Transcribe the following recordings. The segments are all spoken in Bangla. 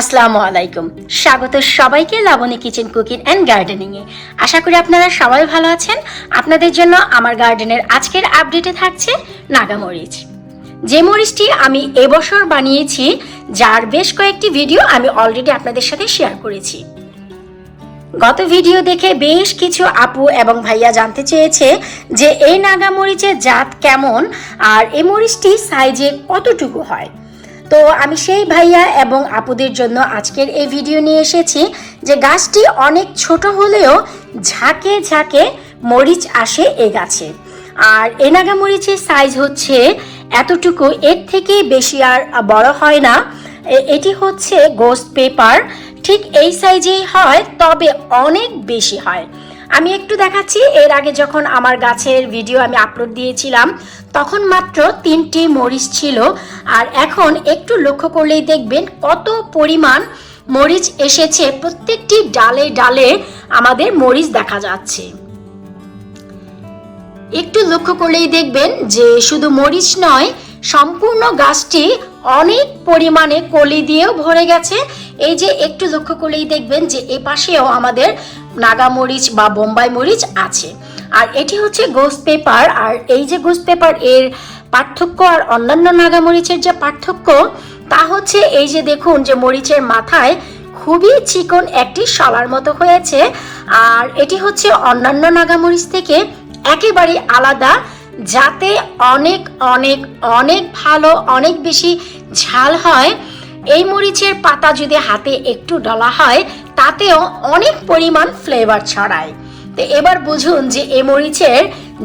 আসসালামু আলাইকুম। স্বাগত সবাইকে Laboni kitchen cooking and gardening এ। আশা করি আপনারা সবাই ভালো আছেন। আপনাদের জন্য আমার গার্ডেনের আজকের আপডেটে থাকছে নাগামরিচ। যে মরিচটি আমি এবছর বানিয়েছি, যার বেশ কয়েকটি ভিডিও আমি অলরেডি আপনাদের সাথে শেয়ার করেছি। গত ভিডিও দেখে বেশ কিছু আপু এবং ভাইয়া জানতে চেয়েছে যে এই নাগামরিচের জাত কেমন আর এই মরিচটি সাইজে কতটুকু হয়। তো আমি সেই ভাইয়া এবং আপুদের জন্য আজকের এই ভিডিও নিয়ে এসেছি যে গাছটি অনেক ছোট হলেও ঝাঁকে ঝাঁকে মরিচ আসে এ গাছে। আর এনাগা মরিচের সাইজ হচ্ছে এতটুকু, এর থেকে বেশি আর বড় হয় না। এটি হচ্ছে গোস্ট পেপার। ঠিক এই সাইজেই হয়, তবে অনেক বেশি হয়। আমি একটু দেখাচ্ছি। এর আগে যখন আমার গাছের ভিডিও আমি আপলোড দিয়েছিলাম, তখন মাত্র তিনটি মরিচ ছিল। আর এখন একটু লক্ষ্য করলেই দেখবেন কত পরিমাণ মরিচ এসেছে। প্রত্যেকটি ডালে ডালে আমাদের মরিচ দেখা যাচ্ছে। একটু লক্ষ্য করলেই দেখবেন যে শুধু মরিচ নয়, সম্পূর্ণ গাছটি অনেক পরিমাণে কলি দিয়েও ভরে গেছে। এই যে একটু লক্ষ্য করলেই দেখবেন যে এ পাশেও আমাদের নাগা মরিচ বা বোম্বাই মরিচ আছে। আর এটি হচ্ছে গোস্ট পেপার। আর এই যে গোস্ট পেপার, এর পার্থক্য আর অন্যান্য নাগা মরিচের যে পার্থক্য, তা হচ্ছে এই যে দেখুন যে মরিচের মাথায় খুবই চিকন একটি শলার মতো হয়েছে। আর এটি হচ্ছে অন্যান্য নাগামরিচ থেকে একেবারে আলাদা, যাতে অনেক অনেক অনেক ভালো, অনেক বেশি ঝাল হয়। এই মরিচের পাতা যদি হাতে একটু ডলা হয় তাতেও অনেক পরিমাণ ফ্লেভার ছড়ায়। তো এবার বুঝুন যে এ মরিচের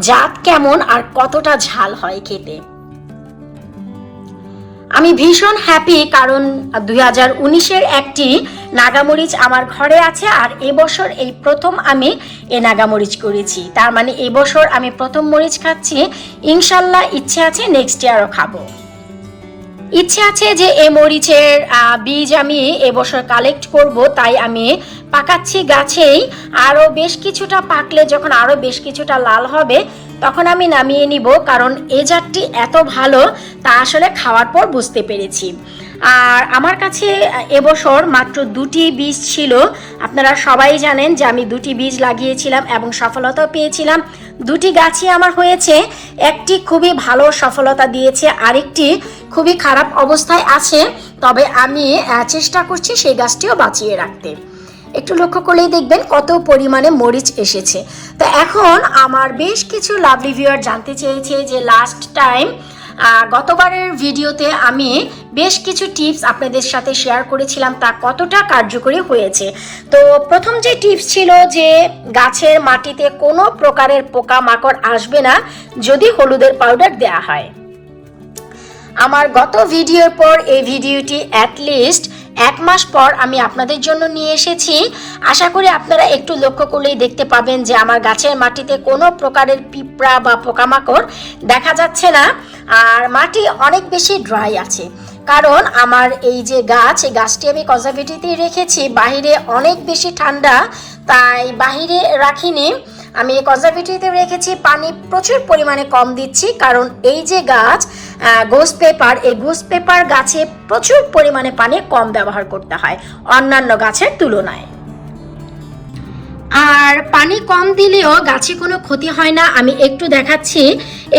জাত কেমন আর কতটা ঝাল হয় খেতে। আমি ভীষণ হ্যাপি কারণ দুই হাজার উনিশের একটি নাগামরিচ আমার ঘরে আছে আর এবছর এই প্রথম আমি এ নাগামরিচ করেছি। তার মানে এবছর আমি প্রথম মরিচ খাচ্ছি। ইনশাল্লাহ ইচ্ছে আছে নেক্সট ইয়ারও খাব। ইচ্ছে আছে যে এ মরিচের বীজ আমি এবছর কালেক্ট করব, তাই আমি পাকাচ্ছি গাছেই। আরও বেশ কিছুটা পাকলে যখন আরও বেশ কিছুটা লাল হবে, তখন আমি নামিয়ে নিব, কারণ এ জাতটি এত ভালো, তা আসলে খাওয়ার পর বুঝতে পেরেছি। আর আমার কাছে এবছর মাত্র দুটি বীজ ছিল। আপনারা সবাই জানেন যে আমি দুটি বীজ লাগিয়েছিলাম এবং সফলতাও পেয়েছিলাম। দুটি গাছই আমার হয়েছে। একটি খুবই ভালো সফলতা দিয়েছে, আরেকটি খুবই খারাপ অবস্থায় আছে। তবে আমি চেষ্টা করছি সেই গাছটিও বাঁচিয়ে রাখতে। একটু লক্ষ্য করলেই দেখবেন কত পরিমাণে মরিচ এসেছে। তো এখন আমার বেশ কিছু লাভলি ভিউয়ার জানতে চেয়েছে যে লাস্ট টাইম গতবারের ভিডিওতে আমি বেশ কিছু টিপস আপনাদের সাথে শেয়ার করেছিলাম, তা কতটা কার্যকরী হয়েছে? তো প্রথম যে টিপস ছিল যে, গাছের মাটিতে কোনো প্রকারের পোকা মাকড় আসবে না যদি হলুদের পাউডার দেওয়া হয়। আমার গত ভিডিওর পর এই ভিডিওটি অ্যাটলিস্ট এক মাস পর আমি আপনাদের জন্য নিয়ে এসেছি। আশা করি আপনারা একটু লক্ষ্য করলেই দেখতে পাবেন যে আমার গাছের মাটিতে কোনো প্রকারের পিঁপড়া বা পোকামাকড় দেখা যাচ্ছে না। আর মাটি অনেক বেশি ড্রাই আছে। কারণ আমার এই যে গাছ, এই গাছটি আমি কনজারভেটিভতে রেখেছি। বাহিরে অনেক বেশি ঠান্ডা, তাই বাহিরে রাখিনি। আমি কনজারভেটিভতে রেখেছি, পানি প্রচুর পরিমাণে কম দিচ্ছি, কারণ এই যে গাছ গোস পেপার এই গোস পেপার গাছে প্রচুর পরিমাণে পানি কম ব্যবহার করতে হয়, অন্যান্য গাছের তুলনায়। আর পানি কম দিলেও গাছে কোনো ক্ষতি হয় না, আমি একটু দেখাচ্ছি,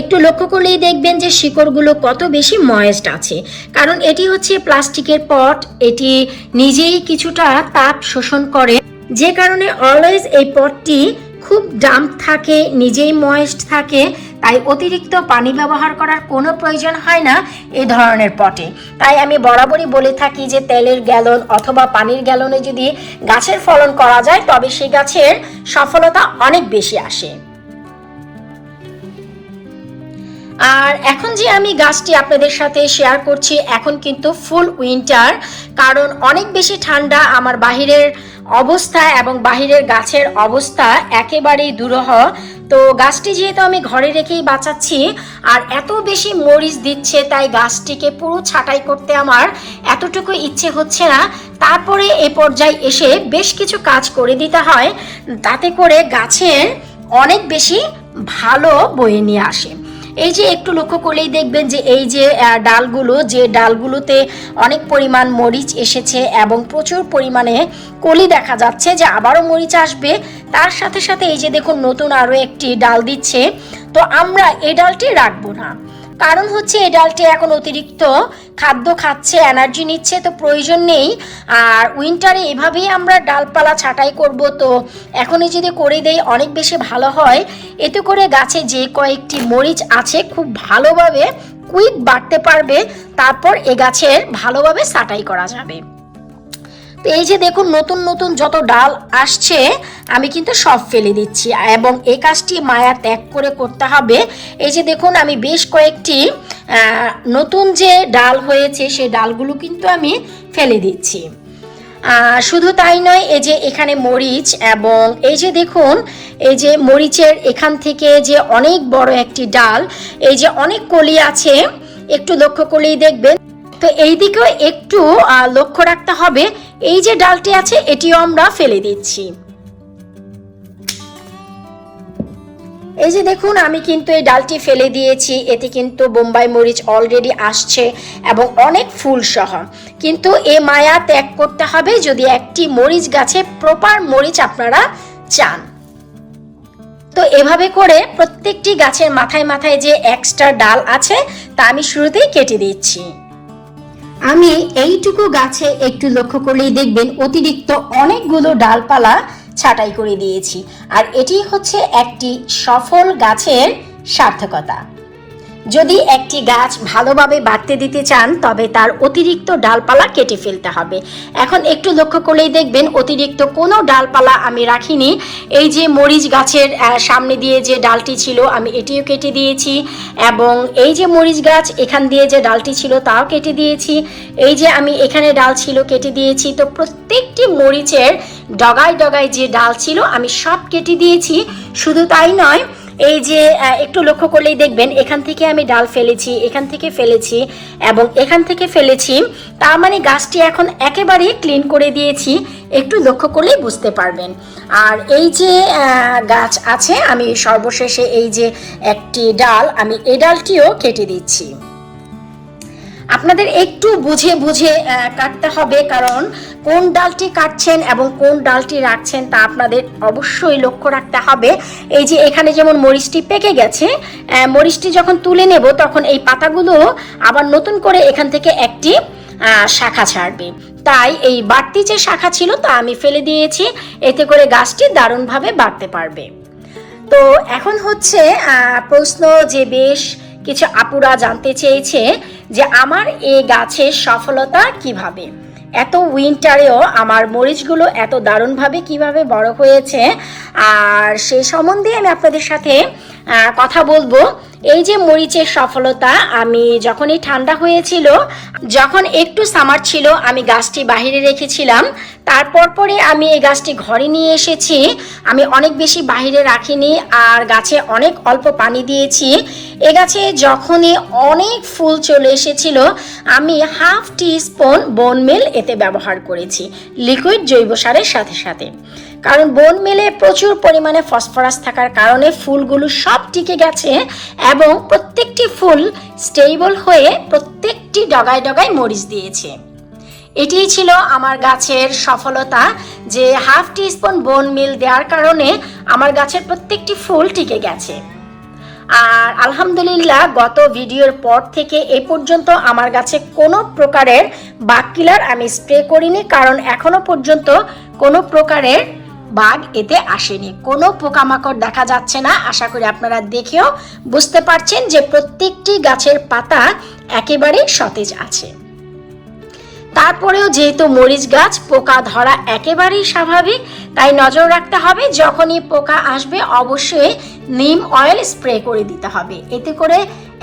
একটু লক্ষ্য করলেই দেখবেন যে শিকড়গুলো কত বেশি ময়েস্ট আছে, কারণ এটি হচ্ছে প্লাস্টিকের পট, এটি নিজেই কিছুটা তাপ শোষণ করে, যে কারণে অলওয়েজ এই পটটি খুব ডাম্প থাকে, নিজেই ময়েস্ট থাকে, তাই অতিরিক্ত পানি ব্যবহার করার কোনো প্রয়োজন হয় না এ ধরনের পটে। তাই আমি বরাবরই বলে থাকি যে তেলের গ্যালন অথবা পানির গ্যালনে যদি গাছের ফলন করা যায়, তবে সেই গাছের সফলতা অনেক বেশি আসে। আর এখন যে আমি গাছটি আপনাদের সাথে শেয়ার করছি, এখন কিন্তু ফুল উইন্টার কারণ অনেক বেশি ঠান্ডা, আমার বাহিরের অবস্থা এবং বাহিরের গাছের অবস্থা একেবারেই দুরূহ। তো গাছটি যেহেতু আমি ঘরে রেখেই বাঁচাচ্ছি, আর এত বেশি মরিচ দিচ্ছে, তাই গাছটিকে পুরো ছাঁটাই করতে আমার এতটুকু ইচ্ছে হচ্ছে না। তারপরে এ পর্যায়ে এসে বেশ কিছু কাজ করে দিতে হয়, তাতে করে গাছের অনেক বেশি ভালো বয়ে নিয়ে আসে। এই যে একটু লক্ষ্য করলেই দেখবেন যে এই যে ডালগুলো, যে ডালগুলোতে অনেক পরিমাণ মরিচ এসেছে এবং প্রচুর পরিমাণে কলি দেখা যাচ্ছে যে আবারও মরিচ আসবে। তার সাথে সাথে এই যে দেখুন, নতুন আরও একটি ডাল দিচ্ছে। তো আমরা এই ডালটি রাখব না। কারণ হচ্ছে এই ডালটি এখন অতিরিক্ত খাদ্য খাচ্ছে এনার্জি নিচ্ছে, তো প্রয়োজন নেই। আর উইন্টারে এভাবেই আমরা ডালপালা ছাঁটাই করব। তো এখনই যদি করে দেই, অনেক বেশি ভালো হয়। এতে করে গাছে যে কয়েকটি মরিচ আছে, খুব ভালোভাবে কুইক বাড়তে পারবে। তারপর এ গাছের ভালোভাবে ছাঁটাই করা যাবে। তো এই যে দেখুন, নতুন নতুন যত ডাল আসছে, আমি কিন্তু সব ফেলে দিচ্ছি। এবং এই কাজটি মায়া ত্যাগ করে করতে হবে। এই যে দেখুন, আমি বেশ কয়েকটি নতুন যে ডাল হয়েছে, সেই ডালগুলো কিন্তু আমি ফেলে দিচ্ছি। শুধু তাই নয়, এই যে এখানে মরিচ এবং এই যে দেখুন, এই যে মরিচের এখান থেকে যে অনেক বড় একটি ডাল, এই যে অনেক কলি আছে, একটু লক্ষ্য করলেই দেখবেন। তো এই দিকেও একটু লক্ষ্য রাখতে হবে এই যে ডালটি আছে, এটিও আমরা ফেলে দিচ্ছি। এই যে দেখুন, আমি কিন্তু এই ডালটি ফেলে দিয়েছি। এতে কিন্তু বোম্বাই মরিচ অলরেডি আসছে এবং অনেক ফুল সহ কিন্তু এ মায়া ত্যাগ করতে হবে যদি একটি মরিচ গাছে প্রপার মরিচ আপনারা চান। তো এভাবে করে প্রত্যেকটি গাছের মাথায় মাথায় যে এক্সট্রা ডাল আছে, তা আমি শুরুতেই কেটে দিচ্ছি। আমি এইটুকু গাছে একটু লক্ষ্য করলেই দেখবেন অতিরিক্ত অনেকগুলো ডালপালা ছাঁটাই করে দিয়েছি। আর এটি হচ্ছে একটি সফল গাছের সার্থকতা। যদি একটি গাছ ভালোভাবে বাড়তে দিতে চান, তবে তার অতিরিক্ত ডালপালা কেটে ফেলতে হবে। এখন একটু লক্ষ্য করলেই দেখবেন, অতিরিক্ত কোনো ডালপালা আমি রাখিনি। এই যে মরিচ গাছের সামনে দিয়ে যে ডালটি ছিল, আমি এটিও কেটে দিয়েছি। এবং এই যে মরিচ গাছ, এখান দিয়ে যে ডালটি ছিল, তাও কেটে দিয়েছি। এই যে আমি এখানে ডাল ছিল, কেটে দিয়েছি। তো প্রত্যেকটি মরিচের ডগায় ডগায় যে ডাল ছিল, আমি সব কেটে দিয়েছি। শুধু তাই নয় এই যে একটু লক্ষ্য করলেই দেখবেন, এখান থেকে আমি ডাল ফেলেছি, এখান থেকে ফেলেছি, এবং এখান থেকে ফেলেছি, তার মানে গাছটি এখন একেবারে ক্লিন করে দিয়েছি, একটু লক্ষ্য করলেই বুঝতে পারবেন। আর এই যে গাছ আছে, আমি সর্বশেষে এই যে একটি ডাল, আমি এই ডালটিও কেটে দিচ্ছি। আপনাদের একটু বুঝে বুঝে কাটতে হবে, কারণ কোন ডালটি কাটছেন এবং কোন ডালটি রাখছেন তা আপনাদের অবশ্যই লক্ষ্য রাখতে হবে। এই যে এখানে যেমন মরিচটি পেকে গেছে মরিচটি যখন তুলে নেব, তখন এই পাতাগুলো আবার নতুন করে এখান থেকে একটি শাখা ছাড়বে। তাই এই বাড়তি যে শাখা ছিল তা আমি ফেলে দিয়েছি, এতে করে গাছটি দারুণভাবে বাড়তে পারবে। তো এখন হচ্ছে প্রশ্ন যে বেশ কিছু আপুরা জানতে চেয়েছে যে আমার এই গাছের সফলতা কীভাবে? এত উইন্টারেও আমার মরিচগুলো এত দারুণভাবে কীভাবে বড় হয়েছে? আর সে সম্বন্ধে আমি আপনাদের সাথে কথা বলব। এই যে মরিচের সফলতা, আমি যখনই ঠান্ডা হয়েছিল, যখন একটু সামার ছিল, আমি গাছটি বাইরে রেখেছিলাম। তারপর পরে আমি এই গাছটি ঘরে নিয়ে এসেছি। আমি অনেক বেশি বাইরে রাখিনি, আর গাছে অনেক অল্প পানি দিয়েছি। এ গাছে যখনই অনেক ফুল চলে এসেছিল, আমি হাফ টি স্পুন বোন মিল এতে ব্যবহার করেছি, লিকুইড জৈব সারের সাথে সাথে। কারণ বোন মিলে প্রচুর পরিমাণে ফসফরাস থাকার কারণে ফুলগুলো সব টিকে গেছে এবং প্রত্যেকটি ফুল স্টেবল হয়ে প্রত্যেকটি ডগায় ডগায় মরিচ দিয়েছে। এটিই ছিল আমার গাছের সফলতা যে হাফ টি স্পুন বোন মিল দেওয়ার কারণে আমার গাছের প্রত্যেকটি ফুল টিকে গেছে। আর আলহামদুলিল্লাহ গত ভিডিওর পর থেকে এ পর্যন্ত আমার গাছে কোনো প্রকারের বাগ কিলার আমি স্প্রে করিনি, কারণ এখনও পর্যন্ত কোনো প্রকারের বাঘ এতে আসেনি। কোনো পোকামাকড় দেখা যাচ্ছে না। আশা করি আপনারা দেখেও বুঝতে পারছেন যে প্রত্যেকটি গাছের পাতা একেবারেই সতেজ আছে। তারপরেও যেহেতু মরিচ গাছ, পোকা ধরা একেবারেই স্বাভাবিক, তাই নজর রাখতে হবে যখনই পোকা আসবে, অবশ্যই নিম অয়েল স্প্রে করে দিতে হবে। এতে করে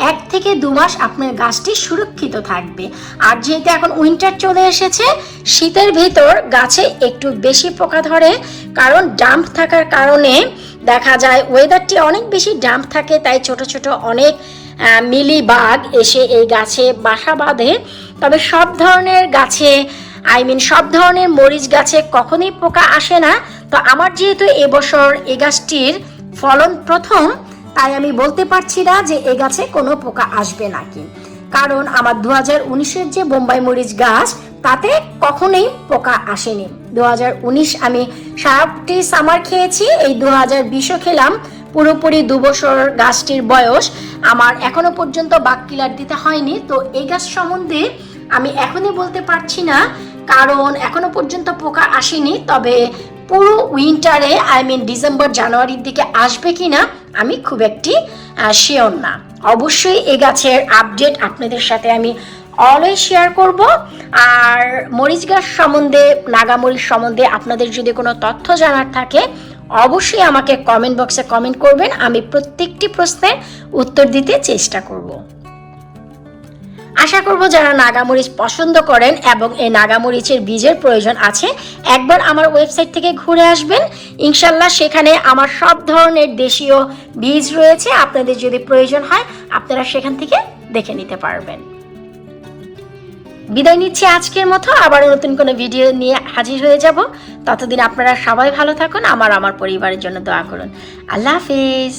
এক থেকে দু মাস আপনার গাছটি সুরক্ষিত থাকবে। আর যেহেতু এখন উইন্টার চলে এসেছে, শীতের ভিতর গাছে একটু বেশি পোকা ধরে, কারণ ডাম্প থাকার কারণে দেখা যায় ওয়েদারটি অনেক বেশি ডাম্প থাকে, তাই ছোট ছোট অনেক মিলি বাঘ এসে এই গাছে বাসা বাঁধে। তবে সব ধরনের গাছে আই মিন সব ধরনের মরিচ গাছে কখনোই পোকা আসে না। তো আমার যেহেতু এবছর এই গাছটির ফলন প্রথম তাই আমি বলতে পারছি না যে এ গাছে কোনো পোকা আসবে নাকি। কারণ আমার দু হাজার উনিশের যে বোম্বাই মরিচ গাছ, তাতে কখনোই পোকা আসেনি। দু হাজার উনিশ আমি সারাটি সামার খেয়েছি, এই দু হাজার বিশও খেলাম। পুরোপুরি দু বছর গাছটির বয়স আমার এখনও পর্যন্ত বাক কিলার দিতে হয়নি। তো এই গাছ সম্বন্ধে আমি এখনই বলতে পারছি না, কারণ এখনও পর্যন্ত পোকা আসেনি। তবে পুরো উইন্টারে আই মিন ডিসেম্বর জানুয়ারির দিকে আসবে কি না আমি খুব একটি শিওর না। অবশ্যই এই গাছের আপডেট আপনাদের সাথে আমি অলওয়েজ শেয়ার করব। আর মরিচ গাছ সম্বন্ধে নাগামরিচ সম্বন্ধে আপনাদের যদি কোনো তথ্য জানার থাকে, অবশ্যই আমাকে কমেন্ট বক্সে কমেন্ট করবেন। আমি প্রত্যেকটি প্রশ্নের উত্তর দিতে চেষ্টা করব। আশা করব যারা নাগামরিচ পছন্দ করেন এবং এই নাগামরিচের বীজের প্রয়োজন আছে, একবার আমার ওয়েবসাইট থেকে ঘুরে আসবেন। ইনশাল্লাহ সেখানে আমার সব ধরনের দেশীয় বীজ রয়েছে। আপনাদের যদি প্রয়োজন হয়, আপনারা সেখান থেকে দেখে নিতে পারবেন। বিদায় নিচ্ছি আজকের মতো। আবার নতুন কোনো ভিডিও নিয়ে হাজির হয়ে যাব। ততদিন আপনারা সবাই ভালো থাকুন, আমার আমার পরিবারের জন্য দোয়া করুন। আল্লাহ হাফিজ।